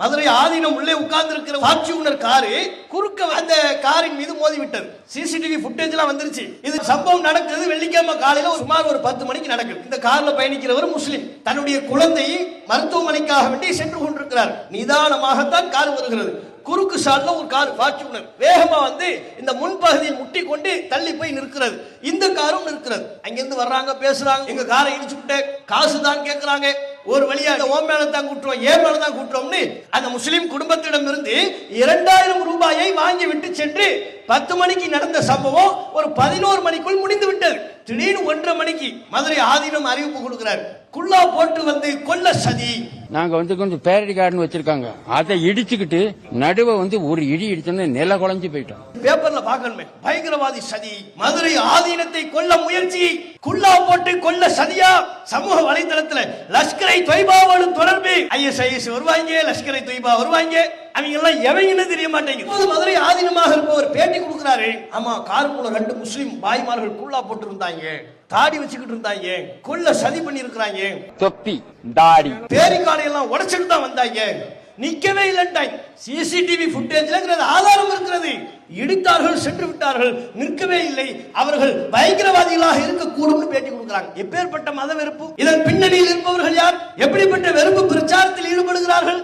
மதுரை ஆதீனம் உள்ளே உட்கார்ந்திருக்கிற Fortuner car குறுக்க அந்த காரின் மீது மோதி விட்டது. சிசிடிவி ஃபுட்டேஜ்லாம் வந்துருச்சு. இது சம்பவம் நடக்குது வெள்ளிக்கிழமை காலையில சுமார் ஒரு பத்து மணிக்கு நடக்குது. இந்த கார்ல பயணிக்கிறவர் முஸ்லிம். தன்னுடைய குழந்தையை மருத்துவமனைக்காக வேண்டி சென்று கொண்டிருக்கிறார். நிதானமாகத்தான் கார் வருகிறது. குறுக்கு சால்ல ஒரு கார் ஃபார்ச்சூனர் வேகமா வந்து இந்த முன்பகுதியில் முட்டி கொண்டு தள்ளி போய் நிற்கிறது. இந்த காரும் நிற்கிறது. அங்கிருந்து வர்றாங்க பேசுறாங்க. எங்க காரை இடிச்சுக்கிட்டு காசு தான் கேட்கிறாங்க ஒரு வழியா ஓ மேல தான் கூட்டுறோம் ஏன் மேல தான் கூட்டுறோம்னு அந்த முஸ்லிம் குடும்பத்திடம் இருந்து இரண்டாயிரம் ரூபாயை வாங்கி விட்டு சென்று பத்து மணிக்கு நடந்த சம்பவம் ஒரு பதினோரு மணிக்குள் முடிந்து விட்டது திடீர்னு ஒன்றரை மணிக்கு மதுரை ஆதீனம் அறிவிப்பு கொடுக்கிறார். குல்லா போட்டு வந்து கொல்ல சதி. நாங்க வந்து கொஞ்சம் பேரடி கார்டன் வச்சிருக்காங்க. அதை இடிச்சுக்கிட்டு நடுவை வந்து ஒரு இடி இடிச்சோன்னு நில குழஞ்சு போயிட்டோம். பேப்பர்ல பார்க்கணுமே. பயங்கரவாதி சதி. மதுரை ஆதீனத்தை கொல்ல முயற்சி. குல்லா போட்டு கொல்ல சதியா? சமூக வலைதளத்துல லஷ்கரை தொய்பாவோடு தொடர்பு. ஐஎஸ்ஐஎஸ் வருவாங்க லஷ்கரை தொய்பா வருவாங்க அவங்க எல்லாம் எவங்கன்னு தெரிய மாட்டேங்குது. மதுரை ஆதீனமாக இருப்பவர் பேட்டி கொடுக்கிறாரு. ஆமா காருக்குள்ள ரெண்டு முஸ்லிம் பாய்மார்கள் குல்லா போட்டு இருந்தாங்க தாடி வச்சுக்கிட்டு இருந்தாங்க. கொல்ல சதி பண்ணி இருக்கிறாங்க தொப்பி தாடி. பேரிக்காலை எல்லாம் உடைச்சிட்டு தான் வந்தாங்க. நிக்கவே இல்லைன்ட்டாங்க. சிசிடிவி ஃபுட்டேஜ்லங்கிறது ஆதாரம் இருக்கிறது. இடித்தார்கள் சென்று விட்டார்கள். நிற்கவே இல்லை. அவர்கள் பயங்கரவாதிகளாக இருக்கக்கூடும் பேட்டி கொடுக்கிறாங்க. எப்பேற்பட்ட மத வெறுப்பு? இதன் பின்னணியில் இருப்பவர்கள் யார்? எப்படிப்பட்ட வெறுப்பு பிரச்சாரத்தில் ஈடுபடுகிறார்கள்?